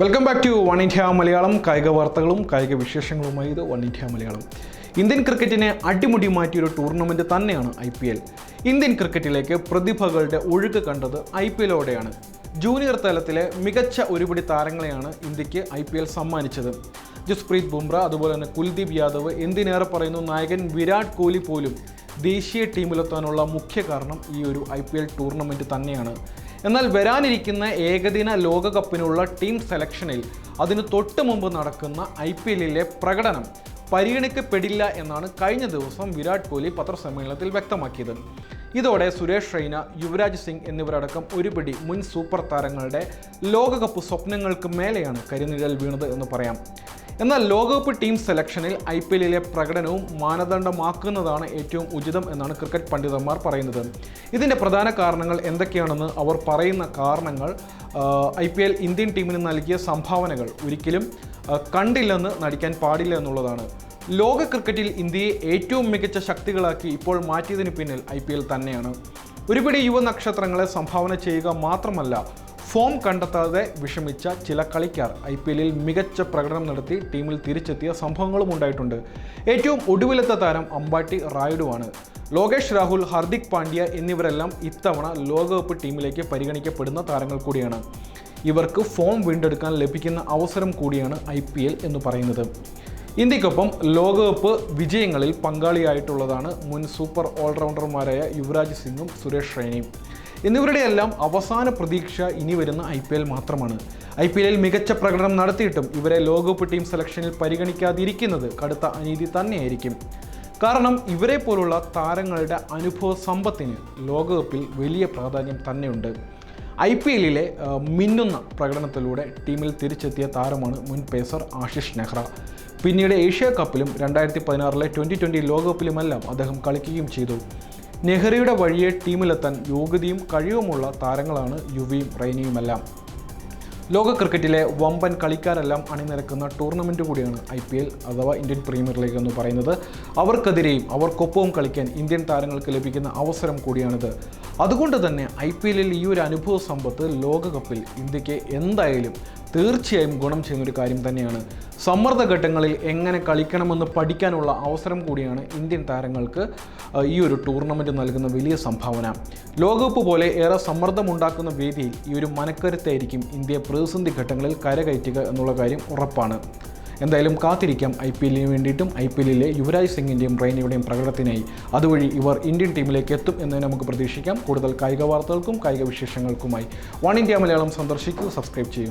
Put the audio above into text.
Welcome back to one India Malayalam കായിക വാർത്തകളും കായിക വിശേഷങ്ങളുമായി ഇത് വൺ ഇന്ത്യ മലയാളം ഇന്ത്യൻ ക്രിക്കറ്റിനെ അടിമുടി മാറ്റിയൊരു ടൂർണമെന്റ് തന്നെയാണ് ഐ പി എൽ ഇന്ത്യൻ ക്രിക്കറ്റിലേക്ക് പ്രതിഭകളുടെ ഒഴുക്ക് കണ്ടത് ഐ പി എല്ലോടെയാണ് ജൂനിയർ തലത്തിലെ മികച്ച ഒരുപിടി താരങ്ങളെയാണ് ഇന്ത്യയ്ക്ക് ഐ പി എൽ സമ്മാനിച്ചത്. ജസ്പ്രീത് ബുംറ അതുപോലെ തന്നെ കുൽദീപ് യാദവ് എന്തിനേറെ പറയുന്നു നായകൻ വിരാട് കോഹ്ലി പോലും ദേശീയ ടീമിലെത്താനുള്ള മുഖ്യ കാരണം ഈ ഒരു ഐ പി എൽ ടൂർണമെന്റ് തന്നെയാണ്. എന്നാൽ വരാനിരിക്കുന്ന ഏകദിന ലോകകപ്പിനുള്ള ടീം സെലക്ഷനിൽ അതിന് തൊട്ട് മുമ്പ് നടക്കുന്ന ഐ പി എല്ലിലെ പ്രകടനം പരിഗണിക്കപ്പെടില്ല എന്നാണ് കഴിഞ്ഞ ദിവസം വിരാട് കോഹ്ലി പത്രസമ്മേളനത്തിൽ വ്യക്തമാക്കിയത്. ഇതോടെ സുരേഷ് റെയ്ന യുവരാജ് സിംഗ് എന്നിവരടക്കം ഒരുപിടി മുൻ സൂപ്പർ താരങ്ങളുടെ ലോകകപ്പ് സ്വപ്നങ്ങൾക്ക് മേലെയാണ് കരിനിഴൽ വീണത് എന്ന് പറയാം. എന്നാൽ ലോകകപ്പ് ടീം സെലക്ഷനിൽ ഐ പി എല്ലിലെ പ്രകടനവും മാനദണ്ഡമാക്കുന്നതാണ് ഏറ്റവും ഉചിതം എന്നാണ് ക്രിക്കറ്റ് പണ്ഡിതന്മാർ പറയുന്നത്. ഇതിന്റെ പ്രധാന കാരണങ്ങൾ എന്തൊക്കെയാണെന്ന് അവർ പറയുന്ന കാരണങ്ങൾ ഐ പി എൽ ഇന്ത്യൻ ടീമിന് നൽകിയ സംഭാവനകൾ ഒരിക്കലും കണ്ടില്ലെന്ന് നടിക്കാൻ പാടില്ല എന്നുള്ളതാണ്. ലോക ക്രിക്കറ്റിൽ ഇന്ത്യയെ ഏറ്റവും മികച്ച ശക്തികളാക്കി ഇപ്പോൾ മാറ്റിയതിന് പിന്നിൽ ഐ തന്നെയാണ്. ഒരുപിടി യുവ നക്ഷത്രങ്ങളെ സംഭാവന ചെയ്യുക മാത്രമല്ല ഫോം കണ്ടെത്താതെ വിഷമിച്ച ചില കളിക്കാർ ഐ പി എല്ലിൽ മികച്ച പ്രകടനം നടത്തി ടീമിൽ തിരിച്ചെത്തിയ സംഭവങ്ങളും ഉണ്ടായിട്ടുണ്ട്. ഏറ്റവും ഒടുവിലത്തെ താരം അമ്പാട്ടി റായിഡുവാണ്. ലോകേഷ് രാഹുൽ ഹാർദിക് പാണ്ഡ്യ എന്നിവരെല്ലാം ഇത്തവണ ലോകകപ്പ് ടീമിലേക്ക് പരിഗണിക്കപ്പെടുന്ന താരങ്ങൾ കൂടിയാണ്. ഇവർക്ക് ഫോം വീണ്ടെടുക്കാൻ ലഭിക്കുന്ന അവസരം കൂടിയാണ് ഐ പി എൽ എന്ന് പറയുന്നത്. ഇന്ത്യക്കൊപ്പം ലോകകപ്പ് വിജയങ്ങളിൽ പങ്കാളിയായിട്ടുള്ളതാണ് മുൻ സൂപ്പർ ഓൾറൗണ്ടർമാരായ യുവരാജ് സിംഗും സുരേഷ് എന്നിവരുടെയെല്ലാം അവസാന പ്രതീക്ഷ ഇനി വരുന്ന ഐ പി എൽ മാത്രമാണ്. ഐ പി എല്ലിൽ മികച്ച പ്രകടനം നടത്തിയിട്ടും ഇവരെ ലോകകപ്പ് ടീം സെലക്ഷനിൽ പരിഗണിക്കാതിരിക്കുന്നത് കടുത്ത അനീതി തന്നെയായിരിക്കും. കാരണം ഇവരെ പോലുള്ള താരങ്ങളുടെ അനുഭവ സമ്പത്തിന് ലോകകപ്പിൽ വലിയ പ്രാധാന്യം തന്നെയുണ്ട്. ഐ പി എല്ലിലെ മിന്നുന്ന പ്രകടനത്തിലൂടെ ടീമിൽ തിരിച്ചെത്തിയ താരമാണ് മുൻ പേസർ ആഷിഷ് നെഹ്റ. പിന്നീട് ഏഷ്യ കപ്പിലും രണ്ടായിരത്തി പതിനാറിലെ ട്വന്റി ട്വന്റി ലോകകപ്പിലുമെല്ലാം അദ്ദേഹം കളിക്കുകയും ചെയ്തു. നെഹ്റയുടെ വഴിയെ ടീമിലെത്താൻ യോഗ്യതയും കഴിവുമുള്ള താരങ്ങളാണ് യുവിയും റെയ്നിയുമെല്ലാം. ലോക ക്രിക്കറ്റിലെ വമ്പൻ കളിക്കാരെല്ലാം അണിനിരക്കുന്ന ടൂർണമെന്റ് കൂടിയാണ് ഐ പി എൽ അഥവാ ഇന്ത്യൻ പ്രീമിയർ ലീഗ് എന്ന് പറയുന്നത്. അവർക്കെതിരെയും അവർക്കൊപ്പവും കളിക്കാൻ ഇന്ത്യൻ താരങ്ങൾക്ക് ലഭിക്കുന്ന അവസരം കൂടിയാണിത്. അതുകൊണ്ട് തന്നെ ഐ പി എല്ലിൽ ഈ ഒരു അനുഭവ സമ്പത്ത് ലോകകപ്പിൽ ഇന്ത്യയ്ക്ക് എന്തായാലും തീർച്ചയായും ഗുണം ചെയ്യുന്ന ഒരു കാര്യം തന്നെയാണ്. സമ്മർദ്ദഘട്ടങ്ങളിൽ എങ്ങനെ കളിക്കണമെന്ന് പഠിക്കാനുള്ള അവസരം കൂടിയാണ് ഇന്ത്യൻ താരങ്ങൾക്ക് ഈ ഒരു ടൂർണമെന്റ് നൽകുന്ന വലിയ സംഭാവന. ലോകകപ്പ് പോലെ ഏറെ സമ്മർദ്ദമുണ്ടാക്കുന്ന വേദിയിൽ ഈ ഒരു മനക്കരുത്തായിരിക്കും ഇന്ത്യ പ്രതിസന്ധി ഘട്ടങ്ങളിൽ കരകയറ്റുക എന്നുള്ള കാര്യം ഉറപ്പാണ്. എന്തായാലും കാത്തിരിക്കാം. ഐ പി എല്ലിന് വേണ്ടിയിട്ടും ഐ പി എല്ലിലെ യുവരാജ് സിംഗിന്റെയും റെയ്നയുടെയും പ്രകടനത്തിനായി. അതുവഴി ഇവർ ഇന്ത്യൻ ടീമിലേക്ക് എത്തും എന്ന് നമുക്ക് പ്രതീക്ഷിക്കാം. കൂടുതൽ കായിക വാർത്തകൾക്കും കായിക വിശേഷങ്ങൾക്കുമായി. വൺ ഇന്ത്യ മലയാളം സന്ദർശിക്കൂ സബ്സ്ക്രൈബ് ചെയ്യൂ.